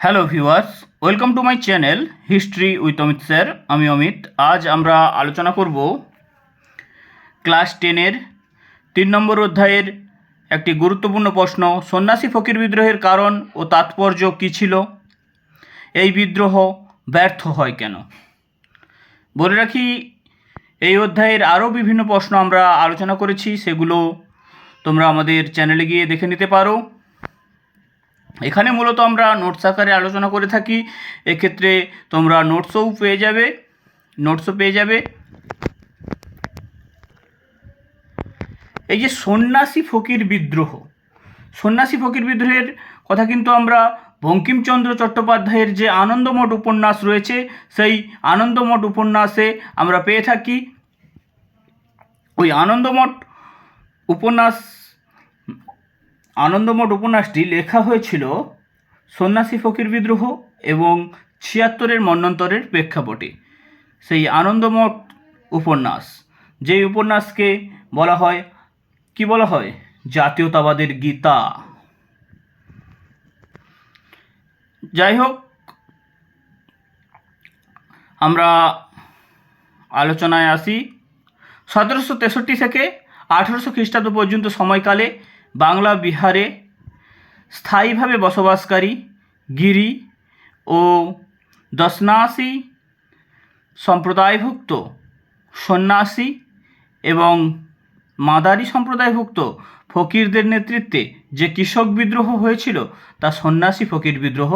Hello viewers welcome to my channel history with Amit sir আমি অমিত। আজ আমরা আলোচনা করব ক্লাস টেনের তিন নম্বর অধ্যায়ের একটি গুরুত্বপূর্ণ প্রশ্ন, সন্ন্যাসী ফকির বিদ্রোহের কারণ ও তাৎপর্য কী ছিল? এই বিদ্রোহ ব্যর্থ হয় কেন? বলে রাখি, এই অধ্যায়ের আরও বিভিন্ন প্রশ্ন আমরা আলোচনা করেছি, সেগুলো তোমরা আমাদের চ্যানেলে গিয়ে দেখে নিতে পারো। এখানে মূলত আমরা নোটস আকারে আলোচনা করে থাকি। এক্ষেত্রে তোমরা নোটসও পেয়ে যাবে নোটসও পেয়ে যাবে। এই যে সন্ন্যাসী ফকির বিদ্রোহ, সন্ন্যাসী ফকির বিদ্রোহের কথা কিন্তু আমরা বঙ্কিমচন্দ্র চট্টোপাধ্যায়ের যে আনন্দমঠ উপন্যাস রয়েছে, সেই আনন্দমঠ উপন্যাসে আমরা পেয়ে থাকি। ওই আনন্দমঠ উপন্যাস আনন্দমঠ উপন্যাসটি লেখা হয়েছিল সন্ন্যাসী ফকির বিদ্রোহ এবং ছিয়াত্তরের মন্বন্তরের প্রেক্ষাপটে। সেই আনন্দমঠ উপন্যাস, যেই উপন্যাসকে বলা হয়, কি বলা হয়? জাতীয়তাবাদের গীতা। যাই হোক, আমরা আলোচনায় আসি। সতেরোশো তেষট্টি থেকে আঠেরোশো খ্রিস্টাব্দ পর্যন্ত সময়কালে বাংলা বিহারে স্থায়ীভাবে বসবাসকারী গিরি ও দশনাসী সম্প্রদায়ভুক্ত, সন্ন্যাসী এবং মাদারি সম্প্রদায়ভুক্ত ফকিরদের নেতৃত্বে যে কৃষক বিদ্রোহ হয়েছিল তা সন্ন্যাসী ফকির বিদ্রোহ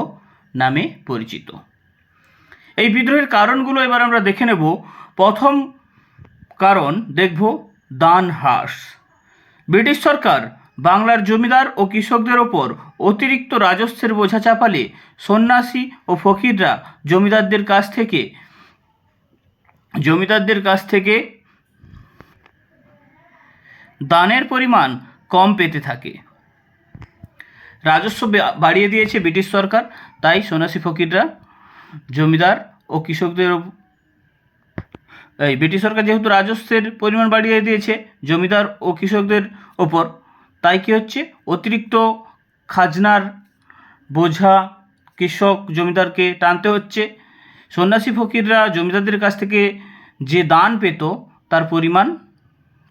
নামে পরিচিত। এই বিদ্রোহের কারণগুলো এবার আমরা দেখে নেব। প্রথম কারণ দেখব দান হ্রাস ব্রিটিশ সরকার বাংলার জমিদার ও কৃষকদের ওপর অতিরিক্ত রাজস্বের বোঝা চাপালে সন্ন্যাসী ও ফকিররা জমিদারদের কাছ থেকে, জমিদারদের কাছ থেকে দানের পরিমাণ কম পেতে থাকে। রাজস্ব বাড়িয়ে দিয়েছে ব্রিটিশ সরকার, তাই সন্ন্যাসী ফকিররা জমিদার ও কৃষকদের এই ব্রিটিশ সরকার যেহেতু রাজস্বের পরিমাণ বাড়িয়ে দিয়েছে, জমিদার ও কৃষকদের ওপর তাই কী হচ্ছে? অতিরিক্ত খাজনার বোঝা কৃষক জমিদারকে টানতে হচ্ছে। সন্ন্যাসী ফকিররা জমিদারদের কাছ থেকে যে দান পেত, তার পরিমাণ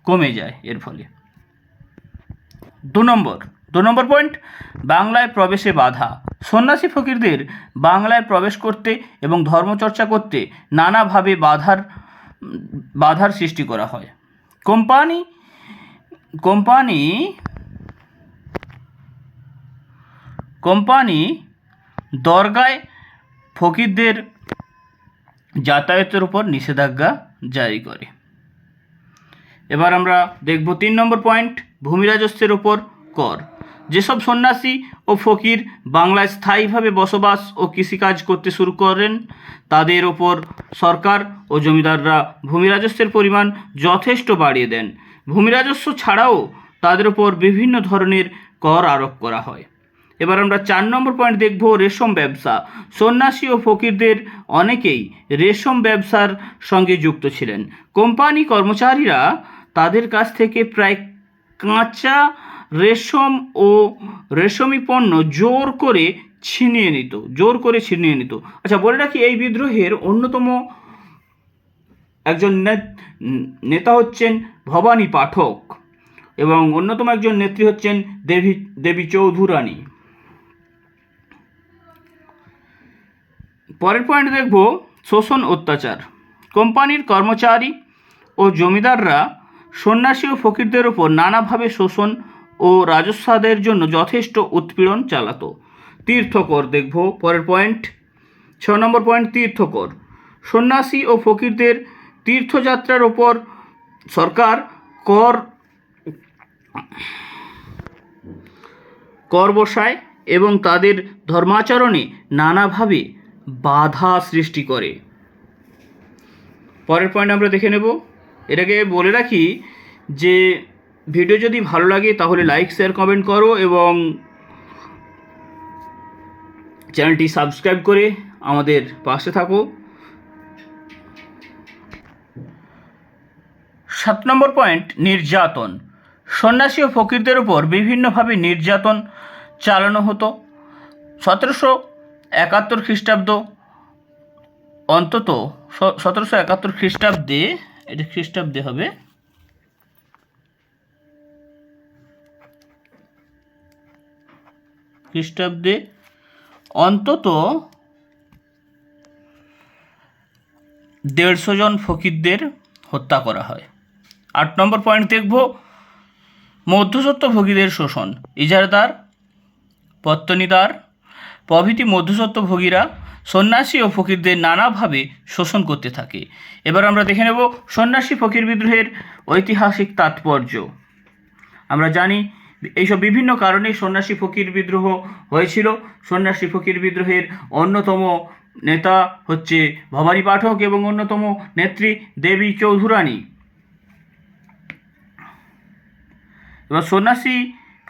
কমে যায় এর ফলে। দু নম্বর দু নম্বর পয়েন্ট বাংলায় প্রবেশে বাধা। সন্ন্যাসী ফকিরদের বাংলায় প্রবেশ করতে এবং ধর্মচর্চা করতে নানাভাবে বাধার বাধার সৃষ্টি করা হয়। কোম্পানি কোম্পানি কোম্পানি দরগায় ফকিরদের যাতায়াতের উপর নিষেধাজ্ঞা জারি করে। এবার আমরা দেখব তিন নম্বর পয়েন্ট ভূমি রাজস্বের ওপর কর। যেসব সন্ন্যাসী ও ফকির বাংলায় স্থায়ীভাবে বসবাস ও কৃষিকাজ করতে শুরু করেন, তাদের ওপর সরকার ও জমিদাররা ভূমি রাজস্বের পরিমাণ যথেষ্ট বাড়িয়ে দেন। ভূমি রাজস্ব ছাড়াও তাদের ওপর বিভিন্ন ধরনের কর আরোপ করা হয়। এবার আমরা চার নম্বর পয়েন্ট দেখব রেশম ব্যবসা। সন্ন্যাসী ও ফকিরদের অনেকেই রেশম ব্যবসার সঙ্গে যুক্ত ছিলেন। কোম্পানি কর্মচারীরা তাদের কাছ থেকে প্রায় কাঁচা রেশম ও রেশমি পণ্য জোর করে ছিনিয়ে নিত, জোর করে ছিনিয়ে নিত। আচ্ছা বলে রাখি, এই বিদ্রোহের অন্যতম একজন নেতা হচ্ছেন ভবানী পাঠক এবং অন্যতম একজন নেত্রী হচ্ছেন দেবী দেবী চৌধুরানী। পরের পয়েন্ট দেখব শোষণ অত্যাচার। কোম্পানির কর্মচারী ও জমিদাররা সন্ন্যাসী ও ফকিরদের ওপর নানাভাবে শোষণ ও রাজস্বাদের জন্য যথেষ্ট উৎপীড়ন চালাতো। তীর্থকর দেখব পরের পয়েন্ট ছ নম্বর পয়েন্ট তীর্থকর। সন্ন্যাসী ও ফকিরদের তীর্থযাত্রার ওপর সরকার কর কর বসায় এবং তাদের ধর্মাচরণে নানাভাবে বাধা সৃষ্টি করে। পরের পয়েন্ট আমরা দেখে নেব। এটাকে বলে রাখি যে ভিডিও যদি ভালো লাগে তাহলে লাইক শেয়ার কমেন্ট করো এবং চ্যানেলটি সাবস্ক্রাইব করে আমাদের পাশে থাকো। সাত নম্বর পয়েন্ট নির্যাতন। সন্ন্যাসী ও ফকিরদের উপর বিভিন্নভাবে নির্যাতন চালানো হতো। সতেরোশো একাত্তর খ্রিস্টাব্দ, অন্তত সতেরোশো একাত্তর খ্রিস্টাব্দে, এটা খ্রিস্টাব্দে হবে। খ্রিস্টাব্দে অন্তত দেড়শো জন ফকিরদের হত্যা করা হয়। আট নম্বর পয়েন্ট দেখব, মধ্যসত্ত্ব ভোগীদের শোষণ, ইজারদার, পত্তনিদার প্রভৃতি মধ্যসত্ত্ব ভোগীরা সন্ন্যাসী ও ফকিরদের নানাভাবে শোষণ করতে থাকে। এবার আমরা দেখে নেব সন্ন্যাসী ফকির বিদ্রোহের ঐতিহাসিক তাৎপর্য। আমরা জানি এইসব বিভিন্ন কারণে সন্ন্যাসী ফকির বিদ্রোহ হয়েছিল। সন্ন্যাসী ফকির বিদ্রোহের অন্যতম নেতা হচ্ছে ভবানী পাঠক এবং অন্যতম নেত্রী দেবী চৌধুরানী। এবার সন্ন্যাসী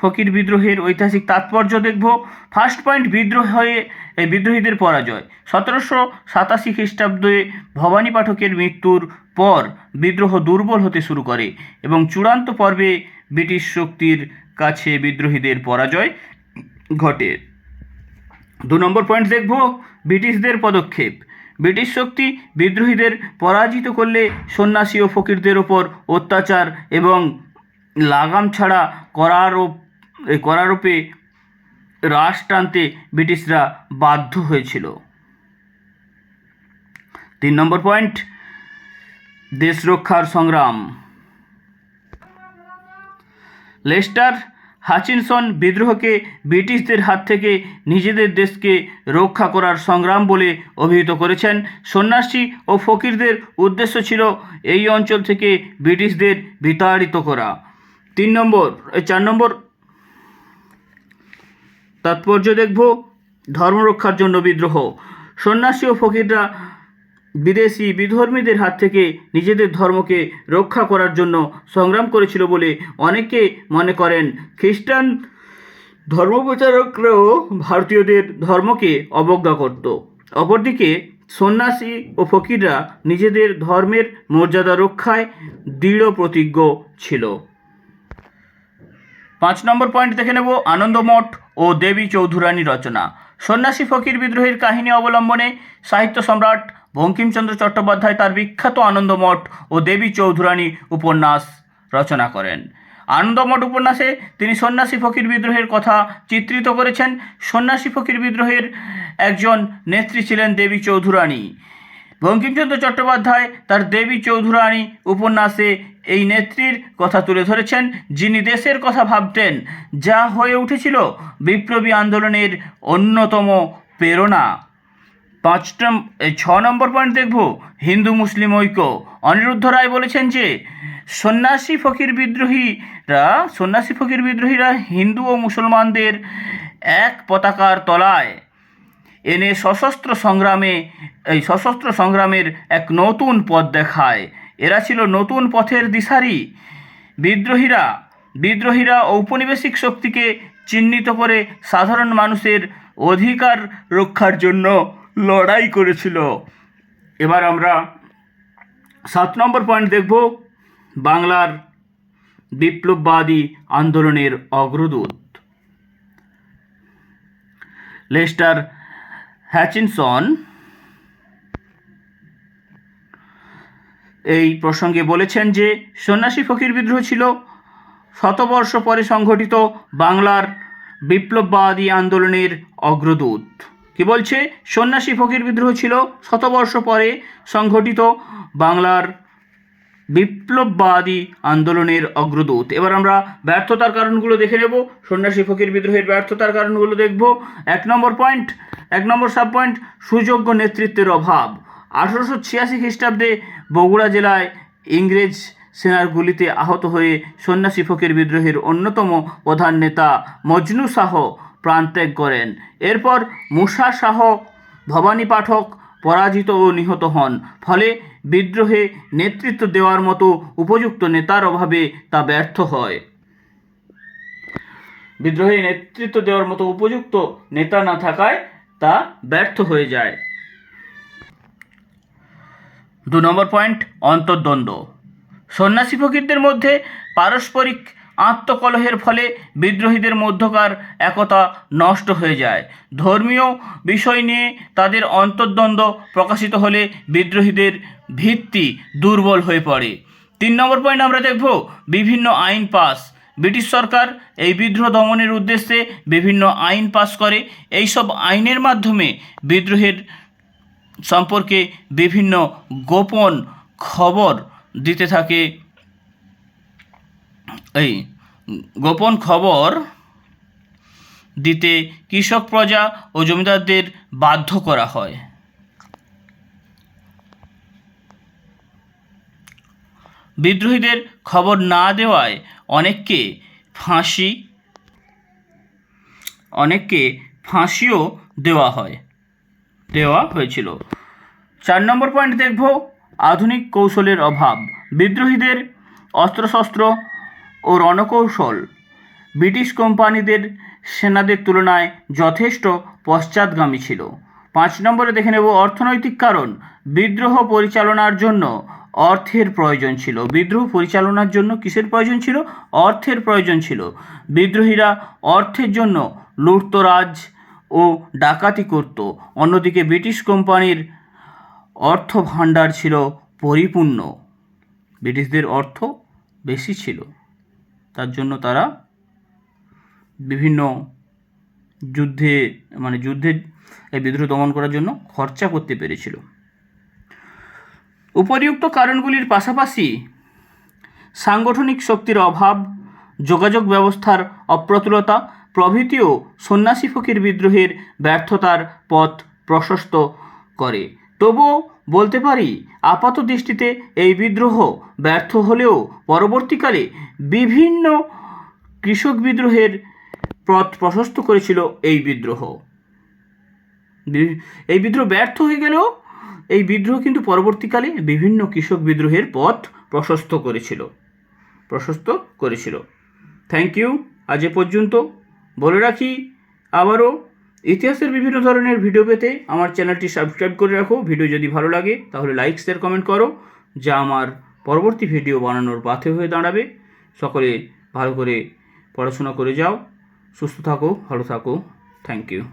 ফকির বিদ্রোহের ঐতিহাসিক তাৎপর্য দেখব। ফার্স্ট পয়েন্ট বিদ্রোহ এই বিদ্রোহীদের পরাজয়। সতেরোশো সাতাশি খ্রিস্টাব্দে ভবানী পাঠকের মৃত্যুর পর বিদ্রোহ দুর্বল হতে শুরু করে এবং চূড়ান্ত পর্বে ব্রিটিশ শক্তির কাছে বিদ্রোহীদের পরাজয় ঘটে। দু নম্বর পয়েন্ট দেখব, ব্রিটিশদের পদক্ষেপ। ব্রিটিশ শক্তি বিদ্রোহীদের পরাজিত করলে সন্ন্যাসী ও ফকিরদের ওপর অত্যাচার এবং লাগাম ছাড়া করারোপ এই করারোপে রাশ টানতে ব্রিটিশরা বাধ্য হয়েছিল। তিন নম্বর পয়েন্ট, দেশ রক্ষার সংগ্রাম। লেস্টার হাচিনসন বিদ্রোহকে ব্রিটিশদের হাত থেকে নিজেদের দেশকে রক্ষা করার সংগ্রাম বলে অভিহিত করেছেন। সন্ন্যাসী ও ফকিরদের উদ্দেশ্য ছিল এই অঞ্চল থেকে ব্রিটিশদের বিতাড়িত করা। তিন নম্বর, চার নম্বর তাৎপর্য দেখব, ধর্ম রক্ষার জন্য বিদ্রোহ। সন্ন্যাসী ও ফকিররা বিদেশি বিধর্মীদের হাত থেকে নিজেদের ধর্মকে রক্ষা করার জন্য সংগ্রাম করেছিল বলে অনেকে মনে করেন। খ্রিস্টান ধর্মপ্রচারকরাও ভারতীয়দের ধর্মকে অবজ্ঞা করত। অপরদিকে, সন্ন্যাসী ও ফকিররা নিজেদের ধর্মের মর্যাদা রক্ষায় দৃঢ় প্রতিজ্ঞ ছিল। পাঁচ নম্বর পয়েন্ট দেখে নেব আনন্দমঠ ও দেবী চৌধুরানী রচনা। সন্ন্যাসী ফকির বিদ্রোহের কাহিনী অবলম্বনে সাহিত্য সম্রাট বঙ্কিমচন্দ্র চট্টোপাধ্যায় তার বিখ্যাত আনন্দমঠ ও দেবী চৌধুরানী উপন্যাস রচনা করেন। আনন্দমঠ উপন্যাসে তিনি সন্ন্যাসী ফকির বিদ্রোহের কথা চিত্রিত করেছেন। সন্ন্যাসী ফকির বিদ্রোহের একজন নেত্রী ছিলেন দেবী চৌধুরানী। বঙ্কিমচন্দ্র চট্টোপাধ্যায়, তার দেবী চৌধুরানী উপন্যাসে এই নেত্রীর কথা তুলে ধরেছেন, যিনি দেশের কথা ভাবতেন, যা হয়ে উঠেছিল বিপ্লবী আন্দোলনের অন্যতম প্রেরণা। পাঁচ ছ নম্বর পয়েন্ট দেখব, হিন্দু মুসলিম ঐক্য। অনিরুদ্ধ রায় বলেছেন যে, সন্ন্যাসী ফকির বিদ্রোহীরা, সন্ন্যাসী ফকির বিদ্রোহীরা হিন্দু ও মুসলমানদের এক পতাকার তলায় এনে সশস্ত্র সংগ্রামে, এই সশস্ত্র সংগ্রামের এক নতুন পথ দেখায়। এরা ছিল নতুন পথের দিশারি। বিদ্রোহীরা বিদ্রোহীরা ঔপনিবেশিক শক্তিকে চিহ্নিত করে সাধারণ মানুষের অধিকার রক্ষার জন্য লড়াই করেছিল। এবার আমরা সাত নম্বর পয়েন্ট দেখব, বাংলার বিপ্লববাদী আন্দোলনের অগ্রদূত। লেস্টার হ্যাচিনসন এই প্রসঙ্গে বলেছেন যে সন্ন্যাসী ফকির বিদ্রোহ ছিল শতবর্ষ পরে সংঘটিত বাংলার বিপ্লববাদী আন্দোলনের অগ্রদূত। কি বলছে? সন্ন্যাসী ফকির বিদ্রোহ ছিল শতবর্ষ পরে সংঘটিত বাংলার বিপ্লববাদী আন্দোলনের অগ্রদূত। এবার আমরা ব্যর্থতার কারণগুলো দেখে নেব। সন্ন্যাসী ফকির বিদ্রোহের ব্যর্থতার কারণগুলো দেখব। এক নম্বর পয়েন্ট এক নম্বর সাব পয়েন্ট সুযোগ্য নেতৃত্বের অভাব। আঠারোশো ছিয়াশি খ্রিস্টাব্দে বগুড়া জেলায় ইংরেজ সেনার গুলিতে আহত হয়ে সন্ন্যাসী ফকির বিদ্রোহের অন্যতম প্রধান নেতা মজনু শাহ প্রাণত্যাগ করেন। এরপর মুসা শাহ ভবানী পাঠক পরাজিত ও নিহত হন। ফলে বিদ্রোহে নেতৃত্ব দেওয়ার মতো উপযুক্ত নেতার অভাবে তা ব্যর্থ হয়। বিদ্রোহে নেতৃত্ব দেওয়ার মতো উপযুক্ত নেতা না থাকায় তা ব্যর্থ হয়ে যায়। দু নম্বর পয়েন্ট, অন্তর্দ্বন্দ্ব। সন্ন্যাসী ফকিরদের মধ্যে পারস্পরিক আত্মকলহের ফলে বিদ্রোহীদের মধ্যকার একতা নষ্ট হয়ে যায়। ধর্মীয় বিষয় নিয়ে তাদের অন্তর্দ্বন্দ্ব প্রকাশিত হলে বিদ্রোহীদের ভিত্তি দুর্বল হয়ে পড়ে। তিন নম্বর পয়েন্ট আমরা দেখব, বিভিন্ন আইন পাস। ব্রিটিশ সরকার এই বিদ্রোহ দমনের উদ্দেশ্যে বিভিন্ন আইন পাস করে। এইসব আইনের মাধ্যমে বিদ্রোহের সম্পর্কে বিভিন্ন গোপন খবর দিতে থাকে। এই গোপন খবর দিতে কৃষক, প্রজা ও জমিদারদের বাধ্য করা হয়। বিদ্রোহীদের খবর না দেওয়ায় অনেককে ফাঁসি, অনেককে ফাঁসিও দেওয়া হয়, দেওয়া হয়েছিল। চার নম্বর পয়েন্ট দেখব, আধুনিক কৌশলের অভাব। বিদ্রোহীদের অস্ত্রশস্ত্র ও রণকৌশল ব্রিটিশ কোম্পানিদের সেনাদের তুলনায় যথেষ্ট পশ্চাৎগামী ছিল। পাঁচ নম্বরে দেখে নেব অর্থনৈতিক কারণ। বিদ্রোহ পরিচালনার জন্য অর্থের প্রয়োজন ছিল। বিদ্রোহ পরিচালনার জন্য কিসের প্রয়োজন ছিল? অর্থের প্রয়োজন ছিল। বিদ্রোহীরা অর্থের জন্য লুটতরাজ ও ডাকাতি করত। অন্যদিকে ব্রিটিশ কোম্পানির অর্থ ভাণ্ডার ছিল পরিপূর্ণ। ব্রিটিশদের অর্থ বেশি ছিল। তার জন্য তারা বিভিন্ন যুদ্ধে মানে যুদ্ধে এই বিদ্রোহ দমন করার জন্য খরচা করতে পেরেছিল। উপরিউক্ত কারণগুলির পাশাপাশি সাংগঠনিক শক্তির অভাব, যোগাযোগ ব্যবস্থার অপ্রতুলতা, প্রভৃতিও সন্ন্যাসী ফকির বিদ্রোহের ব্যর্থতার পথ প্রশস্ত করে। তবুও বলতে পারি, আপাত দৃষ্টিতে এই বিদ্রোহ ব্যর্থ হলেও পরবর্তীকালে বিভিন্ন কৃষক বিদ্রোহের পথ প্রশস্ত করেছিল এই বিদ্রোহ। এই বিদ্রোহ ব্যর্থ হয়ে গেলেও এই বিদ্রোহ কিন্তু পরবর্তীকালে বিভিন্ন কৃষক বিদ্রোহের পথ প্রশস্ত করেছিল। প্রশস্ত করেছিল। থ্যাংক ইউ আজ এ পর্যন্ত। বলে রাখি, আবারও ইতিহাসের বিভিন্ন ধরনের ভিডিও পেতে আমার চ্যানেলটি সাবস্ক্রাইব করে রাখো। ভিডিও যদি ভালো লাগে, তাহলে লাইক শেয়ার কমেন্ট করো, যা আমার পরবর্তী ভিডিও বানানোর পাথে হয়ে দাঁড়াবে। সকলে ভালো করে পড়াশোনা করে যাও, সুস্থ থাকো, ভালো থাকো। Thank you